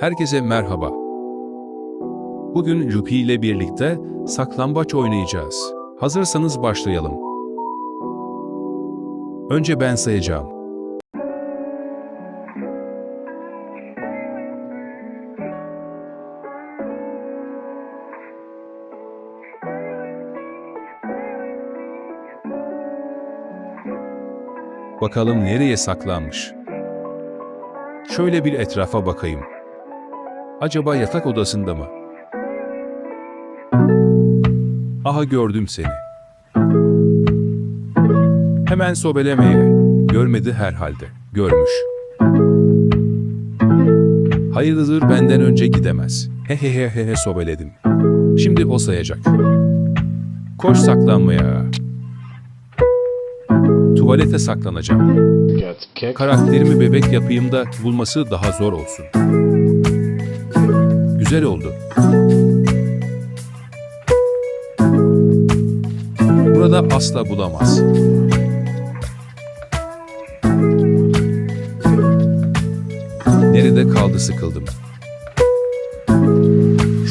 Herkese merhaba. Bugün Jupi ile birlikte saklambaç oynayacağız. Hazırsanız başlayalım. Önce ben sayacağım. Bakalım nereye saklanmış. Şöyle bir etrafa bakayım. Acaba yatak odasında mı? Aha gördüm seni. Hemen sobelemeye. Görmedi herhalde. Görmüş. Hayırdır benden önce gidemez. He he he he he sobeledim. Şimdi o sayacak. Koş saklanmaya. Tuvalete saklanacağım. Karakterimi bebek yapayım da bulması daha zor olsun. Güzel oldu. Burada asla bulamaz. Nerede kaldı sıkıldım.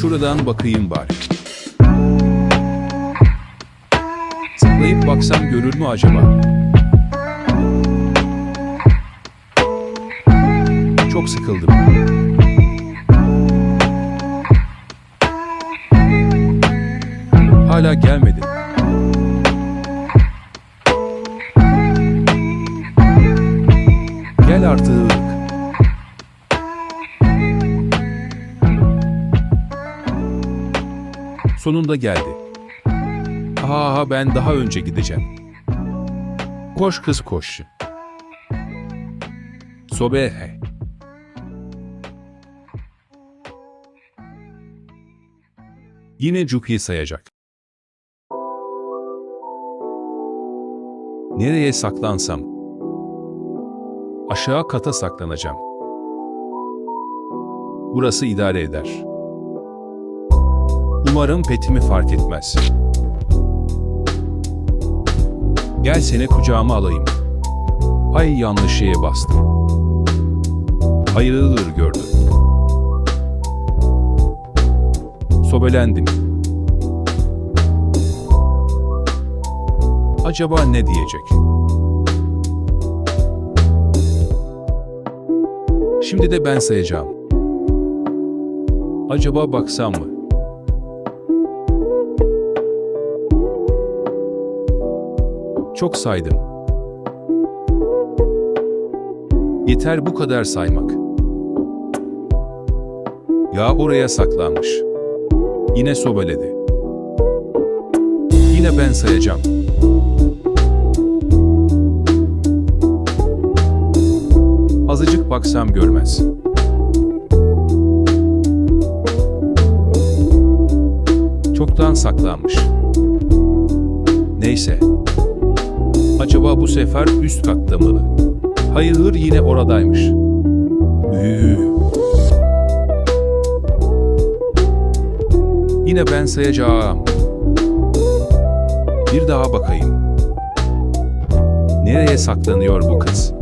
Şuradan bakayım bari. Zıplayıp baksam görür mü acaba? Çok sıkıldım. Hala gelmedi. Gel artık. Sonunda geldi. Aha ben daha önce gideceğim. Koş kız koş. Sobe. Yine Juki sayacak. Nereye saklansam? Aşağı kata saklanacağım. Burası idare eder. Umarım petimi fark etmez. Gel seni kucağıma alayım. Ay yanlış şeye bastım. Hayırdır gördüm. Sobelendim. Acaba ne diyecek? Şimdi de ben sayacağım. Acaba baksam mı? Çok saydım. Yeter bu kadar saymak. Ya oraya saklanmış. Yine sobeledi. Yine ben sayacağım. Azıcık baksam görmez. Çoktan saklanmış. Neyse. Acaba bu sefer üst katta mı? Hayır yine oradaymış. Üü. Yine ben sayacağım. Bir daha bakayım. Nereye saklanıyor bu kız?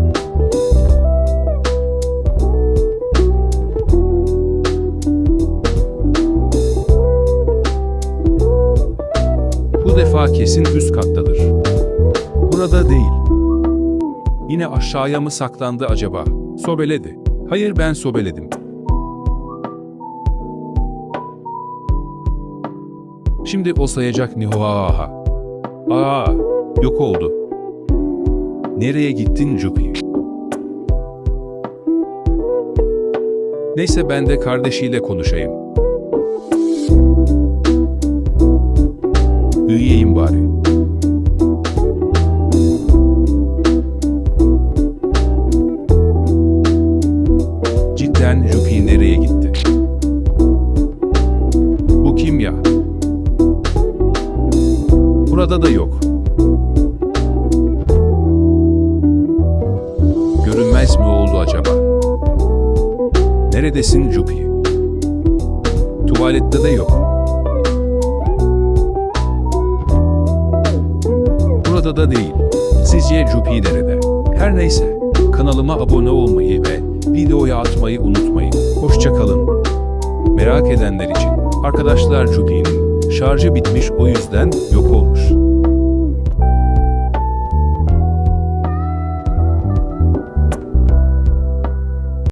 Defa kesin üst kattadır. Burada değil. Yine aşağıya mı saklandı acaba? Sobeledi. Hayır ben sobeledim. Şimdi o sayacak Nihoaha. Aa, yok oldu. Nereye gittin Jupi? Neyse ben de kardeşiyle konuşayım. Uyuyayım bari. Cidden Jupi nereye gitti? Bu kim ya? Burada da yok. Görünmez mi oldu acaba? Neredesin Jupi? Tuvalette de yok. Burada da değil. Sizce Jupi nerede? Her neyse, kanalıma abone olmayı ve videoya atmayı unutmayın. Hoşçakalın. Merak edenler için. Arkadaşlar Judy'nin şarjı bitmiş o yüzden yok olmuş.